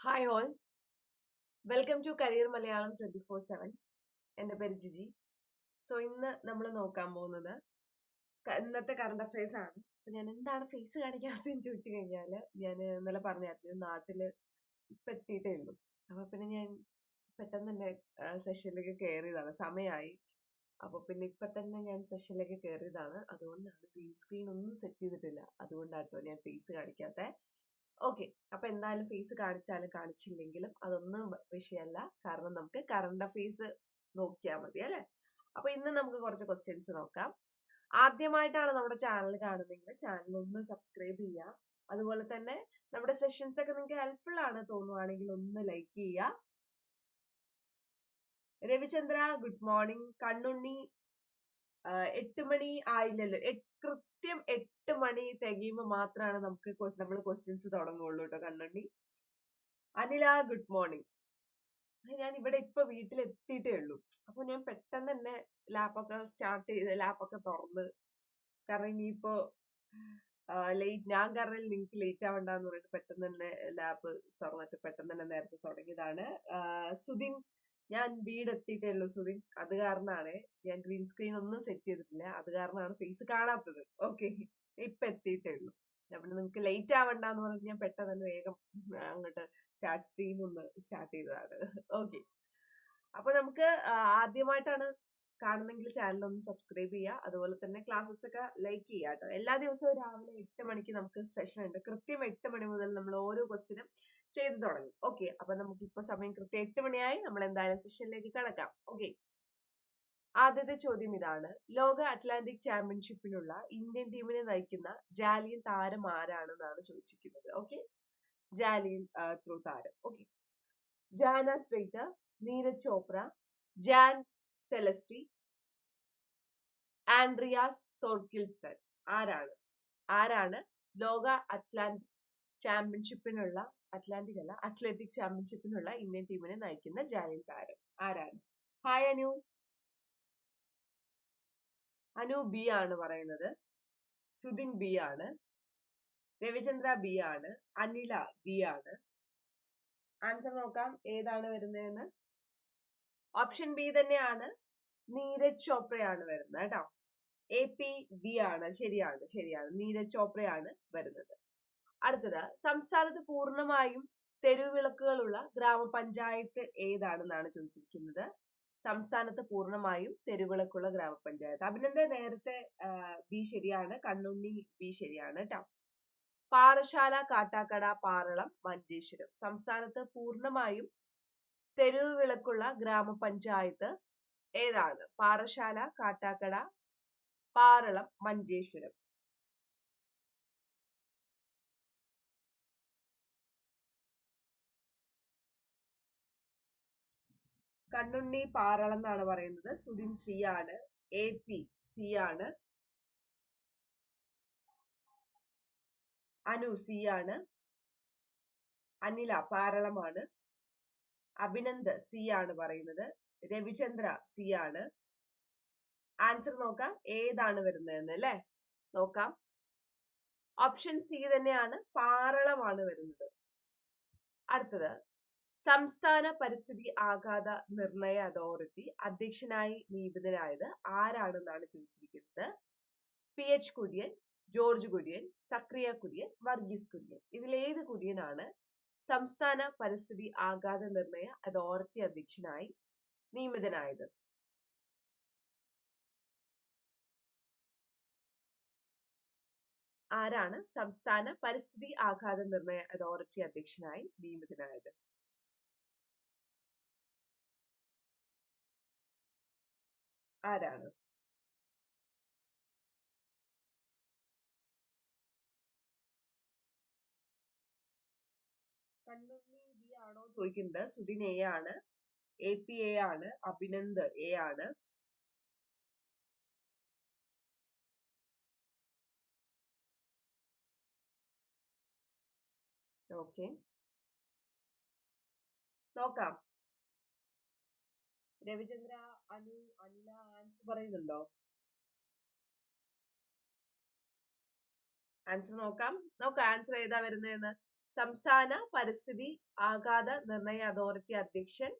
Hi all welcome to career Malayalam twenty four seven എന്റെ പേര് Jiji. So ഇന്ന് നമ്മൾ നോക്കാൻ പോകുന്നത് ഇന്നത്തെ കറണ്ട് അഫയേഴ്സ് ആണ്. അപ്പൊ ഞാൻ എന്താണ് ഫേസ് കാണിക്കാത്തതെന്ന് ചോദിച്ചു കഴിഞ്ഞാൽ ഞാൻ ഇന്നലെ പറഞ്ഞായിരുന്നു നാട്ടിൽ ഇപ്പൊ എത്തിയിട്ടേ ഉള്ളൂ. അപ്പൊ പിന്നെ ഞാൻ പെട്ടെന്ന് തന്നെ സെഷനിലേക്ക് കയറിയതാണ് സമയമായി അപ്പോൾ പിന്നെ ഇപ്പൊ തന്നെ ഞാൻ സെഷനിലേക്ക് കയറിയതാണ് അതുകൊണ്ടാണ് ഗ്രീൻ സ്ക്രീൻ ഒന്നും സെറ്റ് ചെയ്തിട്ടില്ല. അതുകൊണ്ടാട്ടോ ഞാൻ ഫേസ് കാണിക്കാത്തെ. ഓക്കെ. അപ്പൊ എന്തായാലും ഫേസ് കാണിച്ചാലും കാണിച്ചില്ലെങ്കിലും അതൊന്നും വിഷയമല്ല. കാരണം നമുക്ക് കറണ്ട് അഫയേഴ്സ് നോക്കിയാൽ മതി അല്ലെ? അപ്പൊ ഇന്ന് നമുക്ക് കുറച്ച് ക്വസ്റ്റ്യൻസ് നോക്കാം. ആദ്യമായിട്ടാണ് നമ്മുടെ ചാനൽ കാണുന്നതെങ്കിൽ ചാനൽ ഒന്ന് സബ്സ്ക്രൈബ് ചെയ്യുക. അതുപോലെ തന്നെ നമ്മുടെ സെഷൻസ് ഒക്കെ നിങ്ങൾക്ക് ഹെൽപ്ഫുൾ ആണ് തോന്നുവാണെങ്കിൽ ഒന്ന് ലൈക്ക് ചെയ്യുക. രവിചന്ദ്ര ഗുഡ് മോർണിംഗ് കണ്ണുണ്ണി എട്ട് മണി ആയില്ലല്ലോ. എട്ട് കൃത്യം എട്ട് മണി തികയുമ്പോൾ മാത്രമാണ് നമുക്ക് നമ്മൾ ക്വസ്റ്റ്യൻസ് തുടങ്ങുള്ളൂ കേട്ടോ കണ്ണുണ്ണി. അനില ഗുഡ് മോർണിംഗ് ഞാൻ ഇവിടെ ഇപ്പൊ വീട്ടിൽ എത്തിയിട്ടേ ഉള്ളൂ. അപ്പൊ ഞാൻ പെട്ടെന്ന് തന്നെ ലാപ്പൊക്കെ സ്റ്റാർട്ട് ചെയ്ത് ലാപ്പൊക്കെ തുറന്ന് കാരണം ഇനിയിപ്പോ ലേറ്റ് ഞാൻ കാരണം നിങ്ങൾക്ക് ലേറ്റ് ആവണ്ടെന്ന് പറഞ്ഞിട്ട് പെട്ടെന്ന് തന്നെ ലാപ്പ് തുറന്നിട്ട് പെട്ടെന്ന് തന്നെ നേരത്തെ തുടങ്ങിയതാണ്. സുധിൻ ഞാൻ വീട് എത്തിയിട്ടേ ഉള്ളൂ സുധിൻ അത് കാരണമാണ് ഞാൻ ഗ്രീൻ സ്ക്രീൻ ഒന്നും സെറ്റ് ചെയ്തിട്ടില്ല. അത് കാരണമാണ് ഫേസ് കാണാത്തത്. ഓക്കെ ഇപ്പൊ എത്തിയിട്ടേ ഉള്ളൂ പിന്നെ നിങ്ങൾക്ക് ലേറ്റ് ആവണ്ടെന്ന് പറഞ്ഞിട്ട് ഞാൻ പെട്ടെന്ന് തന്നെ വേഗം അങ്ങോട്ട് സ്റ്റാർട്ട് സ്ക്രീൻ ഒന്ന് സ്റ്റാർട്ട് ചെയ്തതാണ്. ഓക്കെ അപ്പൊ നമുക്ക് ആദ്യമായിട്ടാണ് കാണുന്നെങ്കിൽ ചാനൽ ഒന്ന് സബ്സ്ക്രൈബ് ചെയ്യുക. അതുപോലെ തന്നെ ക്ലാസ്സസ് ഒക്കെ ലൈക്ക് ചെയ്യുക കേട്ടോ. എല്ലാ ദിവസവും രാവിലെ എട്ട് മണിക്ക് നമുക്ക് സെഷൻ ഉണ്ട്. കൃത്യം എട്ട് മണി മുതൽ നമ്മൾ ഓരോ ക്വസ്റ്റിനും ചെയ്തു തുടങ്ങി. ഓക്കെ അപ്പൊ നമുക്ക് ഇപ്പൊ സമയം കൃത്യം എട്ട് മണിയായി. നമ്മൾ എന്തായാലും സെഷനിലേക്ക് കടക്കാം. ഓക്കെ ആദ്യത്തെ ചോദ്യം ഇതാണ്. ലോക അറ്റ്ലാന്റിക് ചാമ്പ്യൻഷിപ്പിലുള്ള ഇന്ത്യൻ ടീമിനെ നയിക്കുന്ന ജാലിയൻ താരം ആരാണെന്നാണ് ചോദിച്ചിരിക്കുന്നത്. ഓക്കെ ജാലിയൻ ത്രൂ താരം. ഓക്കെ ജാന സ്ട്രേറ്റർ Neeraj Chopra Jan Zelezny Andreas Thorkildsen ആരാണ്? ആരാണ് ലോക അറ്റ്ലാന്റിക് ചാമ്പ്യൻഷിപ്പിനുള്ള അറ്റ്ലാന്റിക് അല്ല അത്ലറ്റിക് ചാമ്പ്യൻഷിപ്പിനുള്ള ഇന്ത്യൻ ടീമിനെ നയിക്കുന്ന ജാലിയൻ താരം. ആരാണ്? ഹായ് അനു അനു ബി ആണ് പറയുന്നത്. സുധിൻ ബി ആണ്. രവിചന്ദ്ര ബി ആണ്. അനില ബി ആണ്. ആൻസർ നോക്കാം. ഏതാണ് വരുന്നതെന്ന്? ഓപ്ഷൻ ബി തന്നെയാണ്. നീരജ് ചോപ്രയാണ് വരുന്നത് കേട്ടോ. എ പി ബി ആണ്. ശരിയാണ് ശരിയാണ്. നീരജ് ചോപ്രയാണ് വരുന്നത്. അടുത്തത് സംസ്ഥാനത്ത് പൂർണമായും തെരുവിളക്കുകളുള്ള ഗ്രാമപഞ്ചായത്ത് ഏതാണെന്നാണ് ചോദിച്ചിരിക്കുന്നത്. സംസ്ഥാനത്ത് പൂർണമായും തെരുവിളക്കുള്ള ഗ്രാമപഞ്ചായത്ത്. അഭിനന്ദൻ നേരത്തെ ബി ശരിയാണ് കണ്ണുണ്ണി ബി ശരിയാണ് കേട്ടോ പാറശാല കാട്ടാക്കട പാറളം മഞ്ചേശ്വരം. സംസ്ഥാനത്ത് പൂർണമായും തെരുവ് വിളക്കുള്ള ഗ്രാമപഞ്ചായത്ത് ഏതാണ്? പാറശാല കാട്ടാക്കട പാറളം മഞ്ചേശ്വരം. കണ്ണുണ്ണി പാറളം എന്നാണ് പറയുന്നത്. സുധിൻ സി ആണ്. എ പി സി ആണ്. അനു സി ആണ്. അനില പാറളമാണ്. അഭിനന്ദ് സി ആണ് പറയുന്നത്. രവിചന്ദ്ര സി ആണ്. ആൻസർ നോക്കാം. ഏതാണ് വരുന്നതെന്ന് അല്ലെ? നോക്കാം. ഓപ്ഷൻ സി തന്നെയാണ്. പാറളമാണ് വരുന്നത്. അടുത്തത്. സംസ്ഥാന പരിസ്ഥിതി ആഘാത നിർണയ അതോറിറ്റി അധ്യക്ഷനായി നിയമിതനായത് ആരാണെന്നാണ് ചോദിച്ചിരിക്കുന്നത്? P H Kurian George Kurian Zacharia Kurian Varghese Kurian. ഇതിലേത് കുര്യനാണ് സംസ്ഥാന പരിസ്ഥിതി ആഘാത നിർണയ അതോറിറ്റി അധ്യക്ഷനായി നിയമിതനായത്? ആരാണ് സംസ്ഥാന പരിസ്ഥിതി ആഘാത നിർണയ അതോറിറ്റി അധ്യക്ഷനായി നിയമിതനായത്? ആരാണ്? കണ്ണുണ്ണി ബി ആണോ ചോദിക്കുന്നത് സുധിൻ എ ആണ്. എ പി എ ആണ്. അഭിനന്ദ് എ ആണ്. ഓക്കെ. നോക്കാം. രവിചന്ദ്ര അനു അനില പറയുന്നുണ്ടോ? ആൻസർ നോക്കാം. നമുക്ക് ആൻസർ ഏതാ വരുന്നതെന്ന്. സംസ്ഥാന പരിസ്ഥിതി ആഘാത നിർണയ അതോറിറ്റി അധ്യക്ഷൻ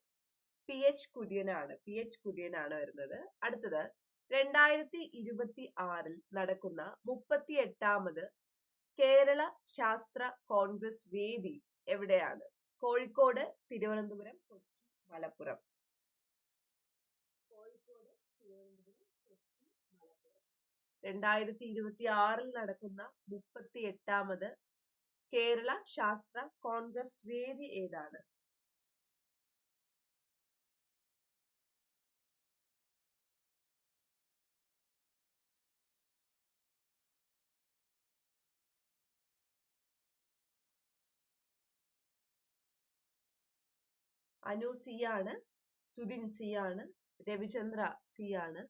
പി എച്ച് കുര്യനാണ്. പി എച്ച് കുര്യനാണ് വരുന്നത്. അടുത്തത് രണ്ടായിരത്തി ഇരുപത്തി ആറിൽ നടക്കുന്ന മുപ്പത്തി എട്ടാമത് കേരള ശാസ്ത്ര കോൺഗ്രസ് വേദി എവിടെയാണ്? കോഴിക്കോട് തിരുവനന്തപുരം കൊച്ചി മലപ്പുറം കോഴിക്കോട് തിരുവനന്തപുരം കൊച്ചി മലപ്പുറം രണ്ടായിരത്തി ഇരുപത്തി ആറിൽ നടക്കുന്ന മുപ്പത്തി എട്ടാമത് കേരള ശാസ്ത്ര കോൺഗ്രസ് വേദി ഏതാണ്? അനു സി ആണ് സുധിൻ സി ആണ് രവിചന്ദ്ര സി ആണ്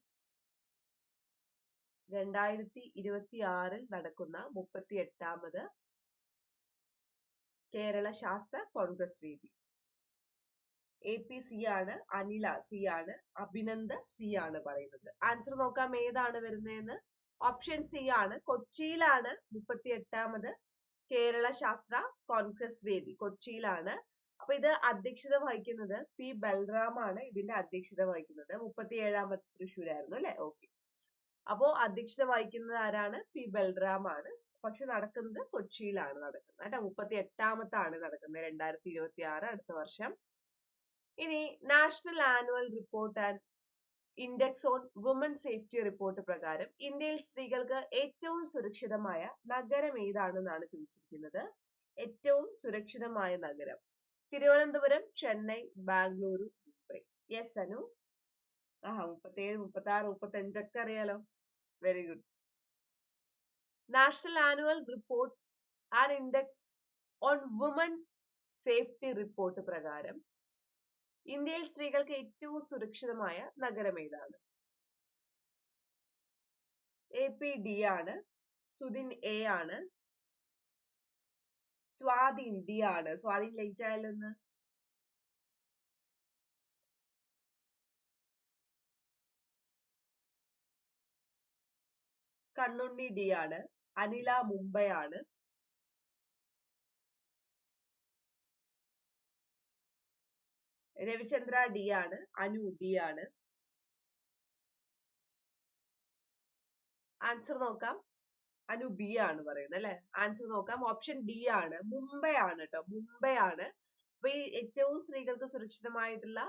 രണ്ടായിരത്തി ഇരുപത്തി ആറിൽ നടക്കുന്ന മുപ്പത്തി എട്ടാമത് കേരള ശാസ്ത്ര കോൺഗ്രസ് വേദി. എ പി സി ആണ് അനില സി ആണ് അഭിനന്ദ സി ആണ് പറയുന്നത്. ആൻസർ നോക്കാം ഏതാണ് വരുന്നതെന്ന്. ഓപ്ഷൻ സി ആണ്. കൊച്ചിയിലാണ് മുപ്പത്തി എട്ടാമത് കേരള ശാസ്ത്ര കോൺഗ്രസ് വേദി. കൊച്ചിയിലാണ്. അപ്പൊ ഇത് അധ്യക്ഷത വഹിക്കുന്നത് പി ബൽറാമാണ് ഇതിന്റെ അധ്യക്ഷത വഹിക്കുന്നത്. മുപ്പത്തി ഏഴാമത് തൃശ്ശൂരായിരുന്നു അല്ലെ? ഓക്കെ അപ്പോ അധ്യക്ഷത വഹിക്കുന്നത് ആരാണ്? പി. ബൽറാം ആണ്. പക്ഷെ നടക്കുന്നത് കൊച്ചിയിലാണ് നടക്കുന്നത്. കേട്ടോ? മുപ്പത്തി എട്ടാമത്താണ് നടക്കുന്നത് രണ്ടായിരത്തി ഇരുപത്തി ആറ് അടുത്ത വർഷം. ഇനി national annual report and index on woman safety report പ്രകാരം ഇന്ത്യയിൽ സ്ത്രീകൾക്ക് ഏറ്റവും സുരക്ഷിതമായ നഗരം ഏതാണെന്നാണ് ചോദിച്ചിരിക്കുന്നത്? ഏറ്റവും സുരക്ഷിതമായ നഗരം. തിരുവനന്തപുരം ചെന്നൈ ബാംഗ്ലൂരു മുംബൈ. യെസ് അനു. ആ മുപ്പത്തേഴ് മുപ്പത്തി ആറ് മുപ്പത്തി അഞ്ചൊക്കെ അറിയാലോ? Very good national annual report and index on woman safety report പ്രകാരം ഇന്ത്യയിൽ സ്ത്രീകൾക്ക് ഏറ്റവും സുരക്ഷിതമായ നഗരം ഏതാണ്? എ പി ഡി ആണ്. സുദിൻ എ ആണ്. സ്വാതി ഡി ആണ്. സ്വാതി ലേറ്റ് ആയാലൊന്ന് കണ്ണുണ്ണി ഡി ആണ്. അനില മുംബൈ ആണ്. രവിചന്ദ്ര ഡി ആണ്. അനു ബി ആണ്. ആൻസർ നോക്കാം. അനു ബി ആണ് പറയുന്നത് അല്ലെ? ആൻസർ നോക്കാം. ഓപ്ഷൻ ഡി ആണ്. മുംബൈ ആണ് കേട്ടോ. മുംബൈ ആണ്. അപ്പൊ ഈ ഏറ്റവും സ്ത്രീകൾക്ക് സുരക്ഷിതമായിട്ടുള്ള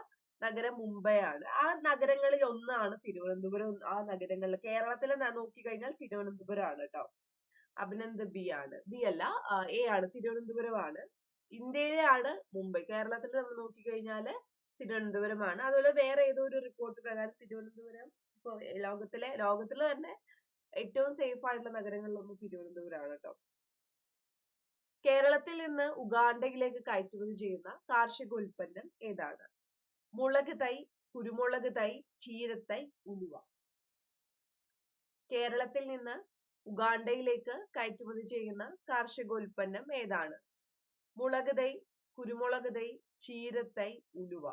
നഗരം മുംബൈ ആണ് ആ നഗരങ്ങളിൽ ഒന്നാണ് തിരുവനന്തപുരം. ആ നഗരങ്ങളിൽ കേരളത്തിൽ നോക്കിക്കഴിഞ്ഞാൽ തിരുവനന്തപുരം ആണ് ട്ടോ. അഭിനന്ദ ബി ആണ്. ബി അല്ല എ ആണ് തിരുവനന്തപുരം ആണ് ഇന്ത്യയിലെ ആണ് മുംബൈ കേരളത്തിൽ നമ്മൾ നോക്കിക്കഴിഞ്ഞാൽ തിരുവനന്തപുരമാണ്. അതുപോലെ വേറെ ഏതോ ഒരു റിപ്പോർട്ട് പ്രകാരം തിരുവനന്തപുരം ഇപ്പൊ ലോകത്തിലെ ലോകത്തിൽ തന്നെ ഏറ്റവും സേഫ് ആയിട്ടുള്ള നഗരങ്ങളിലൊന്നും തിരുവനന്തപുരമാണ് കേട്ടോ കേരളത്തിൽ നിന്ന് ഉഗാണ്ടയിലേക്ക് കയറ്റുമതി ചെയ്യുന്ന കാർഷിക ഉൽപ്പന്നം ഏതാണ്? മുളക് തൈ കുരുമുളക് തൈ ചീരത്തൈ ഉലുവ. കേരളത്തിൽ നിന്ന് ഉഗാണ്ടയിലേക്ക് കയറ്റുമതി ചെയ്യുന്ന കാർഷികോൽപ്പന്നം ഏതാണ്? മുളക് തൈ കുരുമുളക് തൈ ചീരത്തൈ ഉലുവ.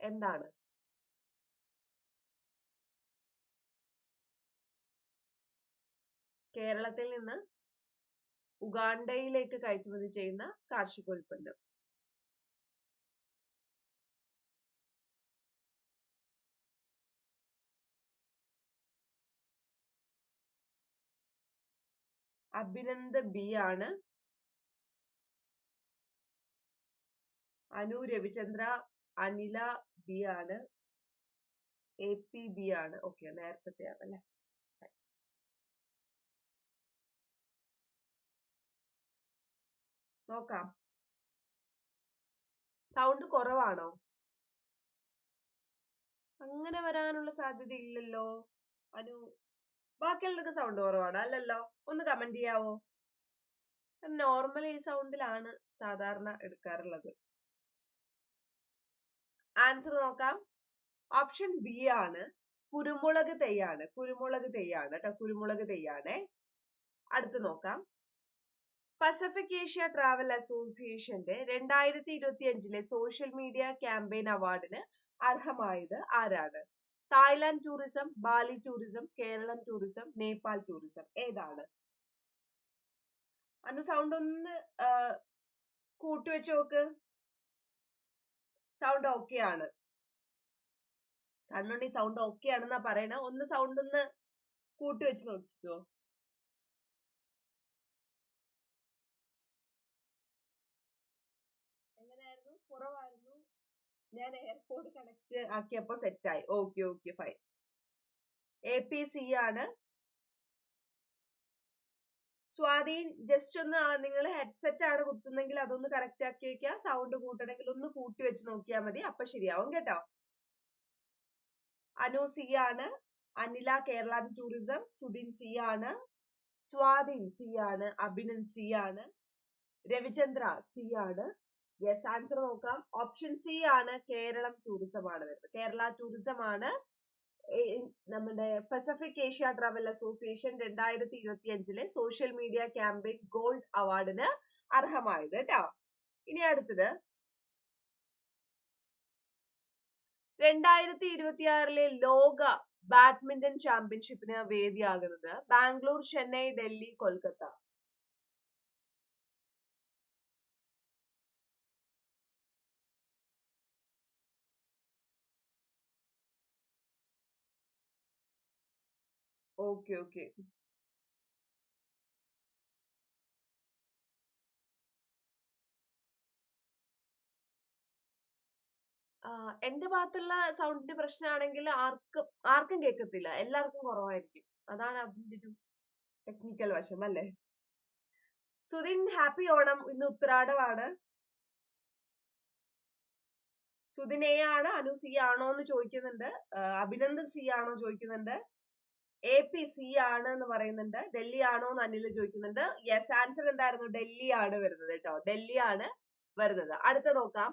എന്താണ്? കേരളത്തിൽ നിന്ന് ഉഗാണ്ടയിലേക്ക് കയറ്റുമതി ചെയ്യുന്ന കാർഷിക അഭിനന്ദ ബി ആണ്. അനു രവിചന്ദ്ര അനില ബി ആണ്. എ പി ബി ആണ്. ഓക്കെ നേരത്തെ ആണ് അല്ലെ? നോക്കാം. സൗണ്ട് കുറവാണോ? അങ്ങനെ വരാനുള്ള സാധ്യത ഇല്ലല്ലോ അനു. ബാക്കിയുള്ളതൊക്കെ സൗണ്ട് കുറവാണ്. അല്ലല്ലോ ഒന്ന് കമന്റ് ചെയ്യാവോ? നോർമൽ ഈ സൗണ്ടിലാണ് സാധാരണ എടുക്കാറുള്ളത്. ആൻസർ നോക്കാം. ഓപ്ഷൻ ബി ആണ്. കുരുമുളക് തെയ്യാണ്. കുരുമുളക് തെയ്യാണ് കേട്ടോ കുരുമുളക് തെയ്യാണേ. അടുത്ത് നോക്കാം. പസഫിക് ഏഷ്യ ട്രാവൽ അസോസിയേഷന്റെ രണ്ടായിരത്തി ഇരുപത്തി അഞ്ചിലെ സോഷ്യൽ മീഡിയ ക്യാമ്പയിൻ അവാർഡിന് അർഹമായത് ആരാണ്? Thailand tourism Bali tourism Keralam tourism Nepal tourism ഏതാണ്? അനു സൗണ്ട് ഒന്ന് കൂട്ടി വെച്ച് നോക്ക്. സൗണ്ട് ഓക്കെ ആണ്. കണ്ണുണ്ണി സൗണ്ട് ഓക്കെ ആണെന്നാ പറയണ. ഒന്ന് സൗണ്ട് ഒന്ന് കൂട്ടി വെച്ച് നോക്കിക്കോ. എങ്ങനെയായിരുന്നു കുറവായിരുന്നു. ഞാൻ എയർപോർട്ട് കണക്ട് ആക്കിയപ്പോ സെറ്റ് ആയി. Okay okay fine A P C ആണ്. സ്വാതി ജസ്റ്റ് ഒന്ന് നിങ്ങൾ ഹെഡ്സെറ്റ് ആണ് കുത്തുന്നെങ്കിൽ അതൊന്ന് കറക്റ്റ് ആക്കി വെക്കുക സൗണ്ട് കൂട്ടണമെങ്കിൽ ഒന്ന് കൂട്ടി വെച്ച് നോക്കിയാൽ മതി. അപ്പൊ ശരിയാവും കേട്ടോ. അനു സി ആണ്. അനില കേരള ടൂറിസം സുധിൻ സി ആണ്. സ്വാതി സി ആണ്. അഭിനന്ദ് സി ആണ്. രവിചന്ദ്ര സി ആണ്. യെസ് ആൻസർ നോക്കാം. ഓപ്ഷൻ സി ആണ് കേരളം ടൂറിസം ആണ് വരുന്നത്. കേരള ടൂറിസം ആണ് നമ്മുടെ പസഫിക് ഏഷ്യ ട്രാവൽ അസോസിയേഷൻ രണ്ടായിരത്തി ഇരുപത്തി അഞ്ചിലെ സോഷ്യൽ മീഡിയ ക്യാമ്പയിൻ ഗോൾഡ് അവാർഡിന് അർഹമായത് കേട്ടോ. ഇനി അടുത്തത്. രണ്ടായിരത്തി ഇരുപത്തിയാറിലെ ലോക ബാഡ്മിന്റൺ ചാമ്പ്യൻഷിപ്പിന് വേദിയാകുന്നത് ബാംഗ്ലൂർ ചെന്നൈ ഡൽഹി കൊൽക്കത്ത. ഓക്കെ ഓക്കെ എന്റെ ഭാഗത്തുള്ള സൗണ്ടിന്റെ പ്രശ്നമാണെങ്കിൽ ആർക്കും ആർക്കും കേൾക്കത്തില്ല എല്ലാവർക്കും കുറവായിരിക്കും. അതാണ് അതിന്റെ ഒരു ടെക്നിക്കൽ വശം അല്ലേ? സുധിൻ ഹാപ്പി ഓണം ഇന്ന് ഉത്രാടമാണ്. സുധിൻ എ അനു സി ആണോ എന്ന് ചോദിക്കുന്നുണ്ട്. അഭിനന്ദൻ സി ആണോ ചോദിക്കുന്നുണ്ട്. എ പി സി ആണ് എന്ന് പറയുന്നുണ്ട്. ഡൽഹി ആണോ എന്ന് അനിൽ ചോദിക്കുന്നുണ്ട്. യെസ് ആൻസർ എന്തായിരുന്നു? ഡൽഹി ആണ് വരുന്നത് കേട്ടോ. ഡൽഹി ആണ് വരുന്നത്. അടുത്ത നോക്കാം.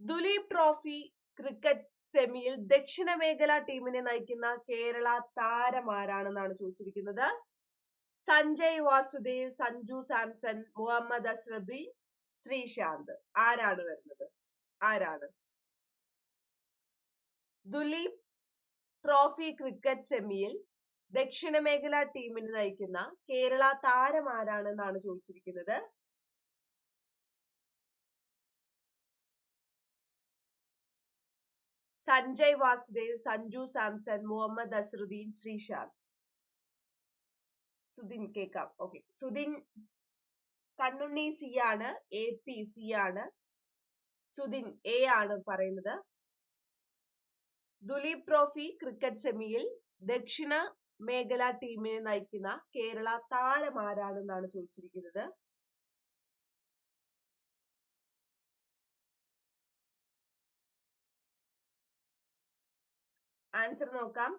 ദുലീപ് ട്രോഫി ക്രിക്കറ്റ് സെമിയിൽ ദക്ഷിണ മേഖല ടീമിനെ നയിക്കുന്ന കേരള താരമാരാണെന്നാണ് ചോദിച്ചിരിക്കുന്നത്? സഞ്ജയ് വാസുദേവ് സഞ്ജു സാംസൺ മുഹമ്മദ് അസ്രദി ശ്രീശാന്ത്. ആരാണ് വരുന്നത്? ആരാണ്? ദുലീപ് ട്രോഫി ക്രിക്കറ്റ് സെമിയിൽ ദക്ഷിണ മേഖല ടീമിന് നയിക്കുന്ന കേരള താരം ആരാണെന്നാണ് ചോദിച്ചിരിക്കുന്നത്? സഞ്ജയ് വാസുദേവ് സഞ്ജു സാംസൺ മുഹമ്മദ് അസറുദ്ദീൻ ശ്രീശാന്ത്. സുദിൻ കേക്കാം ഓക്കെ സുദിൻ കണ്ണുണ്ണി സി ആണ് എ പി സി ആണ്. സുദിൻ എ ആണ് പറയുന്നത്. ദുലീപ് ട്രോഫി ക്രിക്കറ്റ് സെമിയിൽ ദക്ഷിണ മേഖല ടീമിനെ നയിക്കുന്ന കേരള താരം ആരാണെന്നാണ് ചോദിച്ചിരിക്കുന്നത്? ആൻസർ നോക്കാം.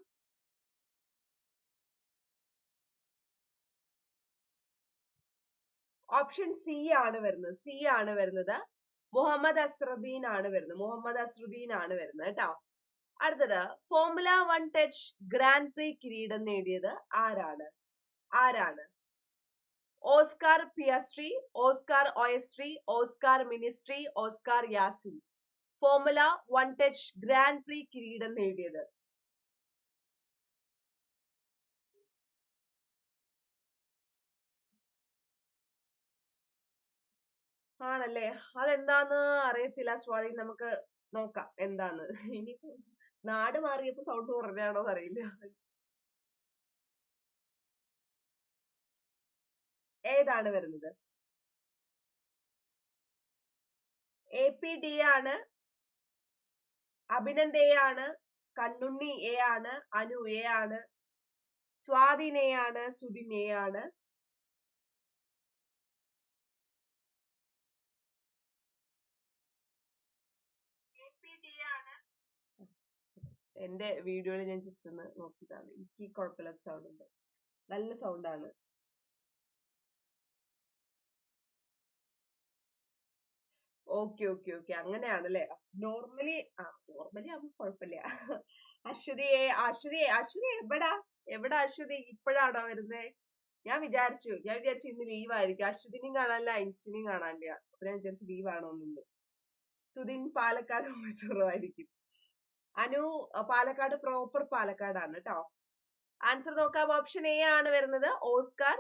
ഓപ്ഷൻ സി ആണ് വരുന്നത്. സി ആണ് വരുന്നത്. മുഹമ്മദ് അസ്രുദ്ദീൻ ആണ് വരുന്നത്. മുഹമ്മദ് അസ്രുദ്ദീൻ ആണ് വരുന്നത് കേട്ടോ. അടുത്തത് formula one Dutch grand prix കിരീടം നേടിയത് ആരാണ്? ആരാണ്? ഓസ്കാർ പിയാസ്ട്രി ഓസ്കാർ ഒയസ്ട്രി Oscar ministry Oscar Yasin. Formula one Dutch grand prix കിരീടം നേടിയത്. ആണല്ലേ? അതെന്താന്ന് അറിയത്തില്ല സ്വാതി നമുക്ക് നോക്കാം. എന്താന്ന് ഇനിയിപ്പോ നാട് മാറിയപ്പോ സൗണ്ട് കുറഞ്ഞാണോ അറിയില്ല ഏതാണ് വരുന്നത്? ഡി ആണ്. അഭിനന്ദ് എ ആണ്. കണ്ണുണ്ണി എ ആണ്. അനു എ ആണ്. സ്വാധീൻ എ ആണ്. എ ആണ്. എന്റെ വീഡിയോയിൽ ഞാൻ ജസ്റ്റ് ഒന്ന് നോക്കിയതാണ്. എനിക്ക് കുഴപ്പമില്ലാത്ത സൗണ്ട് ഉണ്ട്. നല്ല സൗണ്ടാണ് ഓക്കെ ഓക്കെ ഓക്കെ അങ്ങനെയാണല്ലേ നോർമലി ആ നോർമലി ആവുമ്പോ കുഴപ്പമില്ല. അശ്വതിയെ അശ്വതിയെ അശ്വതി എവിടാ? എവിടാ അശ്വതി? ഇപ്പോഴാണോ വരുന്നേ? ഞാൻ വിചാരിച്ചു ഞാൻ വിചാരിച്ചു ഇന്ന് ലീവ് ആയിരിക്കും. അശ്വതിനെയും കാണാനില്ല ഐൻസ്റ്റിനെയും കാണാനില്ല. അപ്പൊ ഞാൻ വിചാരിച്ചു ലീവ് ആണോ സുധിൻ പാലക്കാട് മൈസൂറുമായിരിക്കും അനു പാലക്കാട് പ്രോപ്പർ പാലക്കാടാണ് കേട്ടോ ആൻസർ നോക്കാം. ഓപ്ഷൻ എ ആണ് വരുന്നത്. ഓസ്കാർ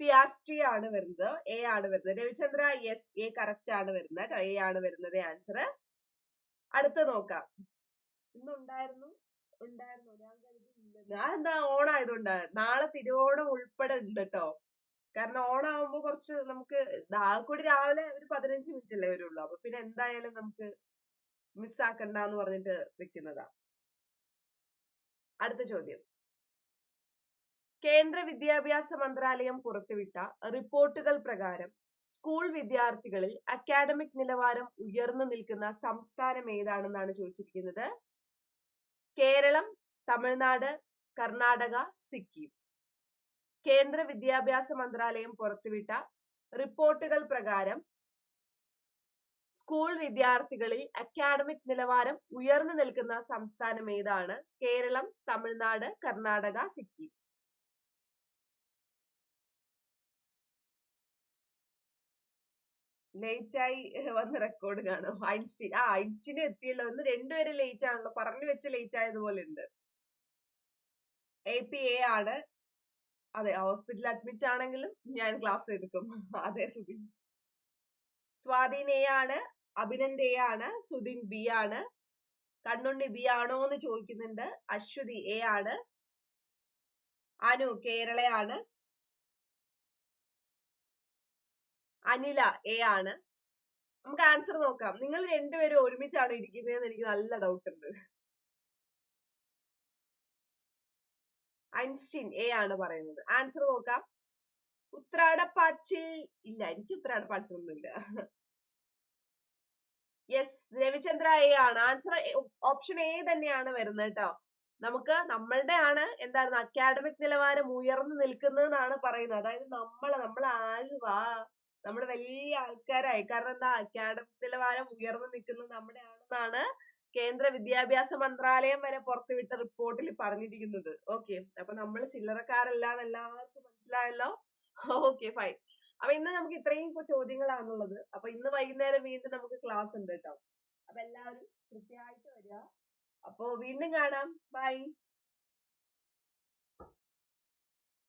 പിയാസ്ട്രി ആണ് വരുന്നത്. എ ആണ് വരുന്നത്. രവിചന്ദ്ര യെസ് എ കറക്റ്റ് ആണ് വരുന്നത് കേട്ടോ എ ആണ് വരുന്നത് ആൻസർ അടുത്ത നോക്കാം. ഇന്നുണ്ടായിരുന്നു? ഉണ്ടായിരുന്നു. ഞാൻ കരുതി എന്താ ഓണായതുകൊണ്ട് നാളെ തിരുവോണം ഉൾപ്പെടെ ഉണ്ട് കേട്ടോ കാരണം ഓണാവുമ്പോ കുറച്ച് നമുക്ക് കൂടി രാവിലെ ഒരു പതിനഞ്ച് മിനിറ്റ് അല്ലേ വരുള്ളൂ. അപ്പൊ പിന്നെ എന്തായാലും നമുക്ക് മിസ്സാക്കണ്ട എന്ന് പറഞ്ഞിട്ട് വെക്കുന്നതാ. അടുത്ത ചോദ്യം. കേന്ദ്ര വിദ്യാഭ്യാസ മന്ത്രാലയം പുറത്തുവിട്ട റിപ്പോർട്ടുകൾ പ്രകാരം സ്കൂൾ വിദ്യാർത്ഥികളിൽ അക്കാഡമിക് നിലവാരം ഉയർന്നു നിൽക്കുന്ന സംസ്ഥാനം ഏതാണെന്നാണ് ചോദിച്ചിരിക്കുന്നത്? കേരളം തമിഴ്നാട് കർണാടക സിക്കിം. കേന്ദ്ര വിദ്യാഭ്യാസ മന്ത്രാലയം പുറത്തുവിട്ട റിപ്പോർട്ടുകൾ പ്രകാരം സ്കൂൾ വിദ്യാർത്ഥികളിൽ അക്കാഡമിക് നിലവാരം ഉയർന്നു നിൽക്കുന്ന സംസ്ഥാനം ഏതാണ്? കേരളം തമിഴ്നാട് കർണാടക സിക്കിം. ലേറ്റ് ആയി വന്ന റെക്കോർഡ് കാണും. ഐൻസ്റ്റീൻ ആ ഐൻസ്റ്റീൻ എത്തിയല്ലോ. ഒന്ന് രണ്ടുപേരും ലേറ്റ് ആണല്ലോ. പറഞ്ഞു വെച്ച് ലേറ്റ് ആയതുപോലെ ഉണ്ട്. എ പി എ ആണ്. അതെ ഹോസ്പിറ്റൽ അഡ്മിറ്റ് ആണെങ്കിലും ഞാൻ ക്ലാസ് എടുക്കും. അതെ സുധിൻ സ്വാധീൻ എ ആണ് അഭിനന്ദ് എ ആണ് സുധിൻ ബി ആണ് കണ്ണുണ്ണി ബി ആണോ എന്ന് ചോദിക്കുന്നുണ്ട് അശ്വതി എ ആണ് അനു കേരളയാണ് അനില എ ആണ്. നമുക്ക് ആൻസർ നോക്കാം. നിങ്ങൾ രണ്ടുപേരും ഒരുമിച്ചാണ് ഇരിക്കുന്നതെന്ന് എനിക്ക് നല്ല ഡൗട്ട് ഉണ്ട്. ഐൻസ്റ്റീൻ എ ആണ് പറയുന്നത്. ആൻസർ നോക്കാം. ഉത്രാടപ്പാച്ചിൽ ഇല്ല എനിക്ക് ഉത്രാടപ്പാച്ചിൽ ഒന്നുമില്ല യെസ് രവിചന്ദ്ര എ ആണ്. ആൻസർ ഓപ്ഷൻ എ തന്നെയാണ് വരുന്നത് കേട്ടോ. നമുക്ക് നമ്മളുടെ ആണ് എന്താണ് അക്കാഡമിക് നിലവാരം ഉയർന്നു നിൽക്കുന്നതെന്നാണ് പറയുന്നത്. അതായത് നമ്മൾ നമ്മൾ ആലുവാ നമ്മൾ വലിയ ആൾക്കാരായി. കാരണം എന്താ? അക്കാഡമിക് നിലവാരം ഉയർന്നു നിൽക്കുന്നത് നമ്മുടെ ആണെന്നാണ് കേന്ദ്ര വിദ്യാഭ്യാസ മന്ത്രാലയം വരെ പുറത്തുവിട്ട റിപ്പോർട്ടിൽ പറഞ്ഞിരിക്കുന്നത്. ഓക്കെ അപ്പൊ നമ്മൾ ചില്ലറക്കാരല്ല എല്ലാവർക്കും മനസ്സിലായല്ലോ. Okay fine. അപ്പൊ ഇന്ന് നമുക്ക് ഇത്രയും ചോദ്യങ്ങളാണുള്ളത്. അപ്പൊ ഇന്ന് വൈകുന്നേരം വീണ്ടും നമുക്ക് ക്ലാസ് ഉണ്ട് കേട്ടോ. അപ്പൊ എല്ലാവരും കൃത്യമായിട്ട് വരിക. അപ്പോ വീണ്ടും കാണാം. ബൈ.